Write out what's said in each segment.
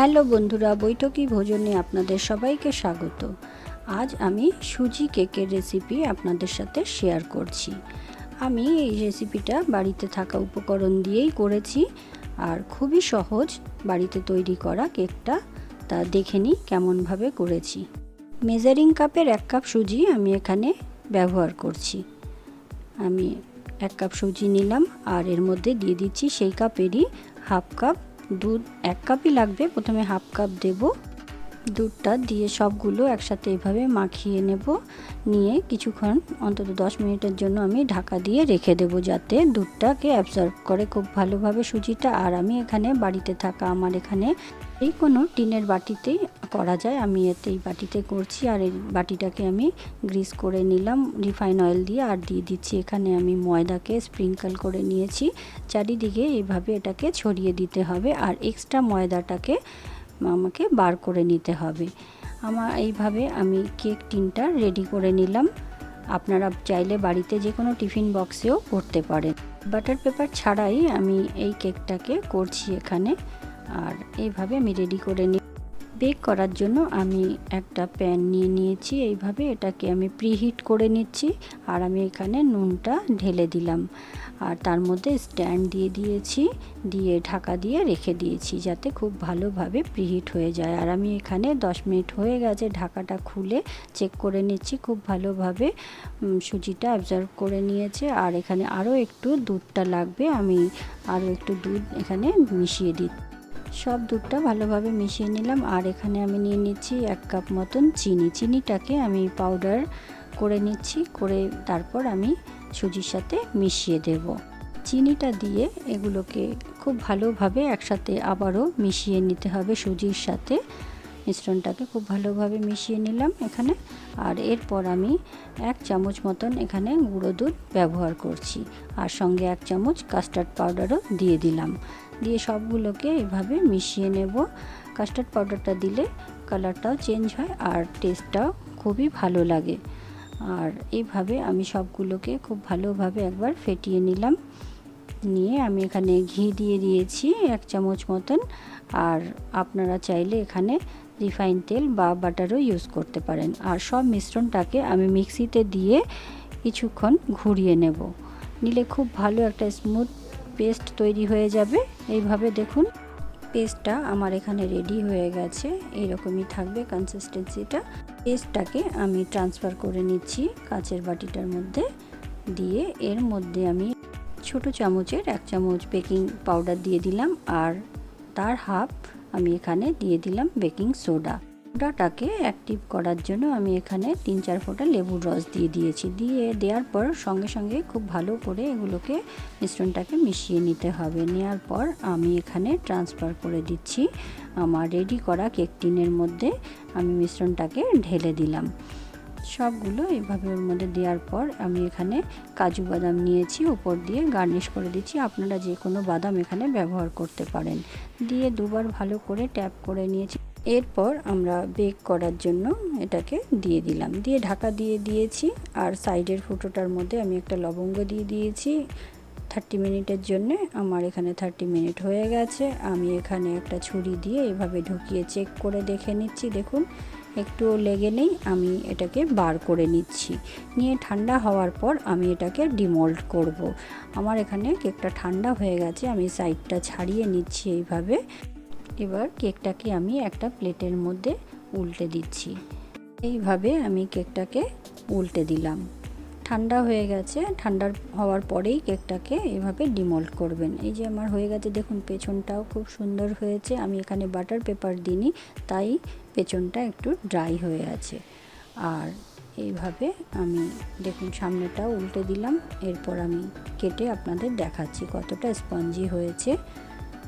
Hello বন্ধুরা, বৈঠকি ভোজনে আপনাদের সবাইকে স্বাগত। আজ আমি সুজি কেকের রেসিপি আপনাদের সাথে শেয়ার করছি। আমি এই রেসিপিটা বাড়িতে থাকা উপকরণ দিয়েই করেছি আর খুবই সহজ বাড়িতে তৈরি করা কেকটা তা দেখে নিই কেমনভাবে করেছি। মেজারিং কাপের এক কাপ সুজি আমি এখানে ব্যবহার করছি। আমি এক কাপ সুজি নিলাম আর এর মধ্যে দিয়ে দিচ্ছি সেই কাপেরই হাফ কাপ দুধ এক কাপই লাগবে। প্রথমে হাফ কাপ দেব। দুধটা দিয়ে সবগুলো একসাথে এভাবে মাখিয়ে নেব। নিয়ে কিছুক্ষণ, অন্তত দশ মিনিটের জন্য আমি ঢাকা দিয়ে রেখে দেব যাতে দুধটাকে অ্যাবজর্ব করে খুব ভালোভাবে সুজিটা। আর আমি এখানে বাড়িতে থাকা আমার এখানে এই কোনো টিনের বাটিতেই করা যায়, আমি এতে এই বাটিতে করছি। আর এই বাটিটাকে আমি গ্রিস করে নিলাম রিফাইন অয়েল দিয়ে। আর দিয়ে দিচ্ছি এখানে আমি ময়দাকে স্প্রিঙ্কল করে নিয়েছি। চারিদিকে এইভাবে এটাকে ছড়িয়ে দিতে হবে। আর এক্সট্রা ময়দাটাকে আমাকে বার করে নিতে হবে। আমার এইভাবে আমি কেক টিনটা রেডি করে নিলাম। আপনারা চাইলে বাড়িতে যে কোনো টিফিন বক্সেও করতে পারেন। বাটার পেপার ছাড়াই আমি এই কেকটাকে করছি এখানে। আর এইভাবে আমি রেডি করে নিই বেক করার জন্য আমি একটা প্যান নিয়ে নিয়েছি। এইভাবে এটাকে আমি প্রিহিট করে নিচ্ছি আর আমি এখানে নুনটা ঢেলে দিলাম। আর তার মধ্যে স্ট্যান্ড দিয়ে দিয়েছি, দিয়ে ঢাকা দিয়ে রেখে দিয়েছি যাতে খুব ভালোভাবে প্রিহিট হয়ে যায়। আর আমি এখানে 10 মিনিট হয়ে গেছে ঢাকাটা খুলে চেক করে নিচ্ছি, খুব ভালোভাবে সুজিটা অবজার্ভ করে নিয়েছে। আর এখানে আরও একটু দুধটা লাগবে, আমি আরও একটু দুধ এখানে মিশিয়ে দিচ্ছি। সব দুধটা ভালোভাবে মিশিয়ে নিলাম। আর এখানে আমি নিয়ে নিচ্ছি এক কাপ মতন চিনি। চিনিটাকে আমি পাউডার করে নিচ্ছি, করে তারপর আমি সুজির সাথে মিশিয়ে দেব। চিনিটা দিয়ে এগুলোকে খুব ভালোভাবে একসাথে আবারও মিশিয়ে নিতে হবে সুজির সাথে। মিশ্রণটাকে খুব ভালোভাবে মিশিয়ে নিলাম এখানে। আর এরপর আমি এক চামচ মতন এখানে গুঁড়ো দুধ ব্যবহার করছি। আর সঙ্গে এক চামচ কাস্টার্ড পাউডারও দিয়ে দিলাম। দিয়ে সবগুলোকে এভাবে মিশিয়ে নেব। কাস্টার্ড পাউডারটা দিলে কালারটাও চেঞ্জ হয় আর টেস্টটাও খুবই ভালো লাগে। আর এইভাবে আমি সবগুলোকে খুব ভালোভাবে একবার ফেটিয়ে নিলাম। নিয়ে আমি এখানে ঘি দিয়ে দিয়েছি এক চামচ মতন। আর আপনারা চাইলে এখানে রিফাইন তেল বা বাটারও ইউজ করতে পারেন। আর সব মিশ্রণটাকে আমি মিক্সিতে দিয়ে কিছুক্ষণ ঘুরিয়ে নেব। নিলে খুব ভালো একটা স্মুথ পেস্ট তৈরি হয়ে যাবে। এইভাবে দেখুন, পেস্টটা আমার এখানে রেডি হয়ে গেছে। এইরকমই থাকবে কনসিস্টেন্সিটা পেস্টটাকে আমি ট্রান্সফার করে নিচ্ছি কাচের বাটিটার মধ্যে। দিয়ে এর মধ্যে আমি ছোট চামচের এক চামচ বেকিং পাউডার দিয়ে দিলাম। আর তার হাফ আমি এখানে দিয়ে দিলাম বেকিং সোডা সোডাটাকে অ্যাক্টিভ করার জন্য আমি এখানে তিন চার ফোঁটা লেবুর রস দিয়ে দিয়েছি। দিয়ে দেওয়ার পর সঙ্গে সঙ্গে খুব ভালো করে এগুলোকে মিশ্রণটাকে মিশিয়ে নিতে হবে। নেওয়ার পর আমি এখানে ট্রান্সফার করে দিচ্ছি আমার রেডি করা কেক টিনের মধ্যে। আমি মিশ্রণটাকে ঢেলে দিলাম। সবগুলো এভাবে ওর মধ্যে দেওয়ার পর আমি এখানে কাজু বাদাম নিয়েছি, উপর দিয়ে গার্নিশ করে দিচ্ছি। আপনারা যে কোনো বাদাম এখানে ব্যবহার করতে পারেন। দিয়ে দুবার ভালো করে ট্যাপ করে নিয়েছি। এরপর আমরা বেক করার জন্য এটাকে দিয়ে দিলাম। দিয়ে ঢাকা দিয়ে দিয়েছি আর সাইডের ফুটোটার মধ্যে আমি একটা লবঙ্গ দিয়ে দিয়েছি। থার্টি মিনিটের জন্য আমার এখানে থার্টি মিনিট হয়ে গেছে। আমি এখানে একটা ছুরি দিয়ে এভাবে ঢুকিয়ে চেক করে দেখে নিচ্ছি। দেখুন, একটুও লেগে নেই। আমি এটাকে বার করে নিচ্ছি। নিয়ে ঠান্ডা হওয়ার পর আমি এটাকে ডিমোল্ড করব। আমার এখানে কেকটা ঠান্ডা হয়ে গেছে। আমি সাইডটা ছাড়িয়ে নিচ্ছি এইভাবে। এবার কেকটাকে আমি একটা প্লেটের মধ্যে উল্টে দিচ্ছি। এইভাবে আমি কেকটাকে উল্টে দিলাম। ঠান্ডা হয়ে গেছে। ঠান্ডার হওয়ার পরেই কেকটাকে এভাবে ডিমল্ট করবেন। এই যে আমার হয়ে গেছে, দেখুন পেছনটাও খুব সুন্দর হয়েছে। আমি এখানে বাটার পেপার দিইনি, তাই পেছনটা একটু ড্রাই হয়ে আছে। আর এইভাবে আমি, দেখুন সামনেটাও উল্টে দিলাম। এরপর আমি কেটে আপনাদের দেখাচ্ছি কতটা স্পঞ্জি হয়েছে।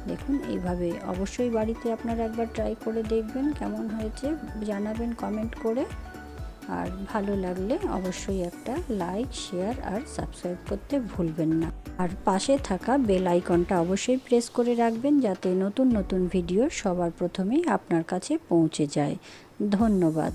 দেখুন, এইভাবে অবশ্যই বাড়িতে আপনারা একবার ট্রাই করে দেখবেন কেমন হয়েছে, জানাবেন কমেন্ট করে। আর ভালো লাগলে অবশ্যই একটা লাইক শেয়ার আর সাবস্ক্রাইব করতে ভুলবেন না। আর পাশে থাকা বেল আইকনটা অবশ্যই প্রেস করে রাখবেন যাতে নতুন নতুন ভিডিও সবার প্রথমেই আপনার কাছে পৌঁছে যায়। ধন্যবাদ।